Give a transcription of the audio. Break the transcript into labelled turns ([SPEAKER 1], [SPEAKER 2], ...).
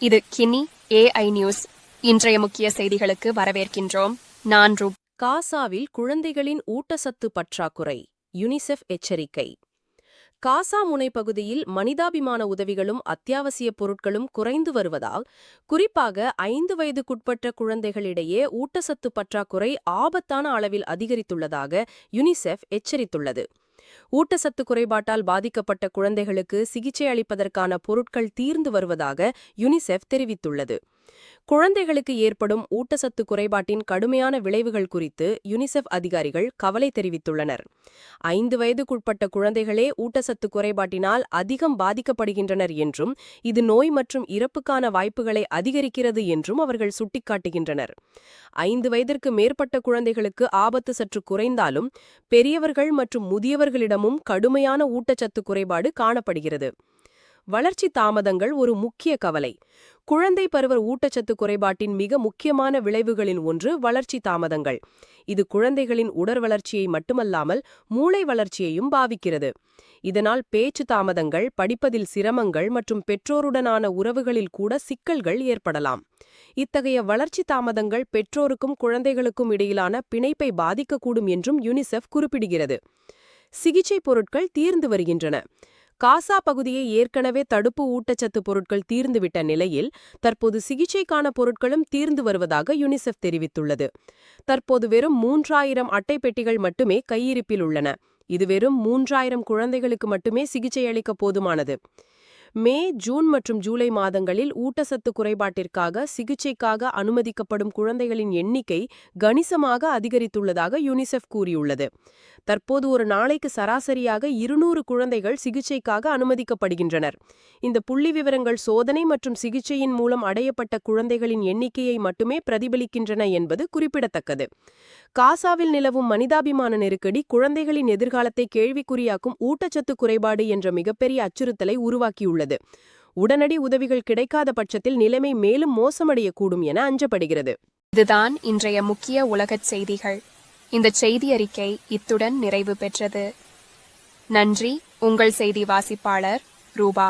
[SPEAKER 1] இது Guinea AI news இன்றைய முக்கிய செய்திகளுக்கு வரவேற்கின்றோம். நான் ரூப்
[SPEAKER 2] காசாவில் குழந்தைகளின் ஊட்டச்சத்து பற்றாக்குறை யுனிசெஃப் எச்சரிக்கை. காசா முனைப்பகுதியில் மனிதாபிமான உதவிகளும் அத்தியாவசிய பொருட்களும் குறைந்து வருவதால் குறிப்பாக ஐந்து வயதுக்குட்பட்ட குழந்தைகளிடையே ஊட்டச்சத்து பற்றாக்குறை ஆபத்தான அளவில் அதிகரித்துள்ளதாக யுனிசெஃப் எச்சரித்துள்ளது. ஊட்டச்சத்து குறைபாட்டால் பாதிக்கப்பட்ட குழந்தைகளுக்கு சிகிச்சை அளிப்பதற்கான பொருட்கள் தீர்ந்து வருவதாக யுனிசெஃப் தெரிவித்துள்ளது. குழந்தைகளுக்கு ஏற்படும் ஊட்டச்சத்து குறைபாட்டின் கடுமையான விளைவுகள் குறித்து யுனிசெஃப் அதிகாரிகள் கவலை தெரிவித்துள்ளனர். ஐந்து வயதுக்குட்பட்ட குழந்தைகளே ஊட்டச்சத்து குறைபாட்டினால் அதிகம் பாதிக்கப்படுகின்றனர் என்றும் இது நோய் மற்றும் இறப்புக்கான வாய்ப்புகளை அதிகரிக்கிறது என்றும் அவர்கள் சுட்டிக்காட்டுகின்றனர். ஐந்து வயதிற்கு மேற்பட்ட குழந்தைகளுக்கு ஆபத்து சற்று குறைந்தாலும் பெரியவர்கள் மற்றும் முதியவர்களிடமும் கடுமையான ஊட்டச்சத்து குறைபாடு காணப்படுகிறது. வளர்ச்சி தாமதங்கள் ஒரு முக்கிய கவலை. குழந்தை பருவ ஊட்டச்சத்து குறைபாட்டின் மிக முக்கியமான விளைவுகளின் ஒன்று வளர்ச்சி தாமதங்கள். இது குழந்தைகளின் உடற் வளர்ச்சியை மட்டுமல்லாமல் மூளை வளர்ச்சியையும் பாவிக்கிறது. இதனால் பேச்சு தாமதங்கள் படிப்பதில் சிரமங்கள் மற்றும் பெற்றோருடனான உறவுகளில் கூட சிக்கல்கள் ஏற்படலாம். இத்தகைய வளர்ச்சி தாமதங்கள் பெற்றோருக்கும் குழந்தைகளுக்கும் இடையிலான பிணைப்பை பாதிக்கக்கூடும் என்றும் யுனிசெஃப் குறிப்பிடுகிறது. சிகிச்சை பொருட்கள் தீர்ந்து வருகின்றன. காசா பகுதியை ஏற்கனவே தடுப்பு ஊட்டச்சத்து பொருட்கள் தீர்ந்துவிட்ட நிலையில் தற்போது சிகிச்சைக்கான பொருட்களும் தீர்ந்து வருவதாக யுனிசெஃப் தெரிவித்துள்ளது. தற்போது வெறும் மூன்றாயிரம் அட்டை பெட்டிகள் மட்டுமே கையிருப்பில் உள்ளன. இது வெறும் மூன்றாயிரம் குழந்தைகளுக்கு மட்டுமே சிகிச்சையளிக்க போதுமானது. மே ஜூன் மற்றும் ஜூலை மாதங்களில் ஊட்டச்சத்து குறைபாட்டிற்காக சிகிச்சைக்காக அனுமதிக்கப்படும் குழந்தைகளின் எண்ணிக்கை கணிசமாக அதிகரித்துள்ளதாக யுனிசெஃப் கூறியுள்ளது. தற்போது ஒரு நாளைக்கு சராசரியாக இருநூறு குழந்தைகள் சிகிச்சைக்காக அனுமதிக்கப்படுகின்றனர். இந்த புள்ளி விவரங்கள் சோதனை மற்றும் சிகிச்சையின் மூலம் அடையப்பட்ட குழந்தைகளின் எண்ணிக்கையை மட்டுமே பிரதிபலிக்கின்றன என்பது குறிப்பிடத்தக்கது. காசாவில் நிலவும் மனிதாபிமான நெருக்கடி குழந்தைகளின் எதிர்காலத்தை கேள்விக்குறியாக்கும் ஊட்டச்சத்து குறைபாடு என்ற மிகப்பெரிய அச்சுறுத்தலை உருவாக்கியுள்ளது. உடனடி உதவிகள் கிடைக்காத பட்சத்தில் நிலைமை மேலும் மோசமடையக்கூடும் என அஞ்சப்படுகிறது.
[SPEAKER 1] இதுதான் இன்றைய முக்கிய உலகச் செய்திகள். இந்த செய்தி அறிக்கை இத்துடன் நிறைவு பெற்றது. நன்றி. உங்கள் செய்தி வாசிப்பாளர் ரூபா.